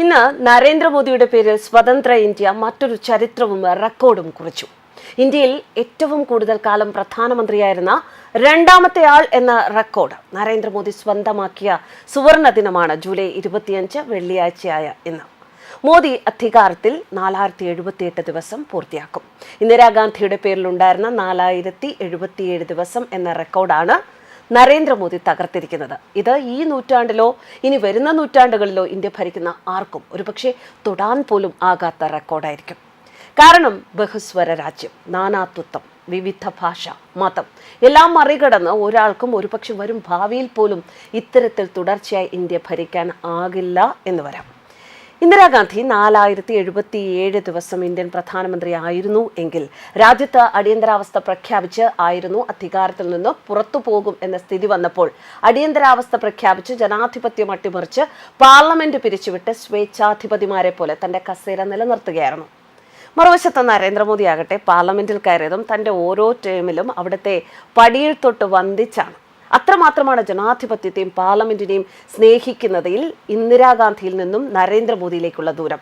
ഇന്ന് നരേന്ദ്രമോദിയുടെ പേരിൽ സ്വതന്ത്ര ഇന്ത്യ മറ്റൊരു ചരിത്രവും റെക്കോർഡും കുറിച്ചു. ഇന്ത്യയിൽ ഏറ്റവും കൂടുതൽ കാലം പ്രധാനമന്ത്രിയായിരുന്ന രണ്ടാമത്തെ ആൾ എന്ന റെക്കോർഡ് നരേന്ദ്രമോദി സ്വന്തമാക്കിയ സുവർണ ദിനമാണ് ജൂലൈ ഇരുപത്തിയഞ്ച് വെള്ളിയാഴ്ചയായ ഇന്ന്. മോദി അധികാരത്തിൽ നാലായിരത്തി എഴുപത്തിയെട്ട് ദിവസം പൂർത്തിയാക്കും. ഇന്ദിരാഗാന്ധിയുടെ പേരിലുണ്ടായിരുന്ന നാലായിരത്തി എഴുപത്തിയേഴ് ദിവസം എന്ന റെക്കോർഡാണ് നരേന്ദ്രമോദി തകർത്തിരിക്കുന്നത്. ഇത് ഈ നൂറ്റാണ്ടിലോ ഇനി വരുന്ന നൂറ്റാണ്ടുകളിലോ ഇന്ത്യ ഭരിക്കുന്ന ആർക്കും ഒരുപക്ഷെ തൊടാൻ പോലും ആകാത്ത റെക്കോർഡായിരിക്കും. കാരണം ബഹുസ്വര രാജ്യം നാനാത്വത്വം വിവിധ ഭാഷ മതം എല്ലാം മറികടന്ന് ഒരാൾക്കും ഒരുപക്ഷെ വരും ഭാവിയിൽ പോലും ഇത്തരത്തിൽ തുടർച്ചയായി ഇന്ത്യ ഭരിക്കാൻ ആകില്ല എന്ന് വരാം. ഇന്ദിരാഗാന്ധി നാലായിരത്തി എഴുപത്തി ഏഴ് ദിവസം ഇന്ത്യൻ പ്രധാനമന്ത്രി ആയിരുന്നു എങ്കിൽ രാജ്യത്ത് അടിയന്തരാവസ്ഥ പ്രഖ്യാപിച്ച് ആയിരുന്നു അധികാരത്തിൽ നിന്ന് പുറത്തു പോകും എന്ന സ്ഥിതി വന്നപ്പോൾ അടിയന്തരാവസ്ഥ പ്രഖ്യാപിച്ച് ജനാധിപത്യം അട്ടിമറിച്ച് പാർലമെന്റ് പിരിച്ചുവിട്ട് സ്വേച്ഛാധിപതിമാരെ പോലെ തന്റെ കസേര നിലനിർത്തുകയായിരുന്നു. മറുവശത്ത് നരേന്ദ്രമോദി ആകട്ടെ പാർലമെന്റിൽ കയറിയതും തന്റെ ഓരോ ടേമിലും അവിടുത്തെ പടിയിൽ തൊട്ട് വന്ദിച്ചാണ്. അത്രമാത്രമാണ് ജനാധിപത്യത്തെയും പാർലമെന്റിനെയും സ്നേഹിക്കുന്നതിൽ ഇന്ദിരാഗാന്ധിയിൽ നിന്നും നരേന്ദ്രമോദിയിലേക്കുള്ള ദൂരം.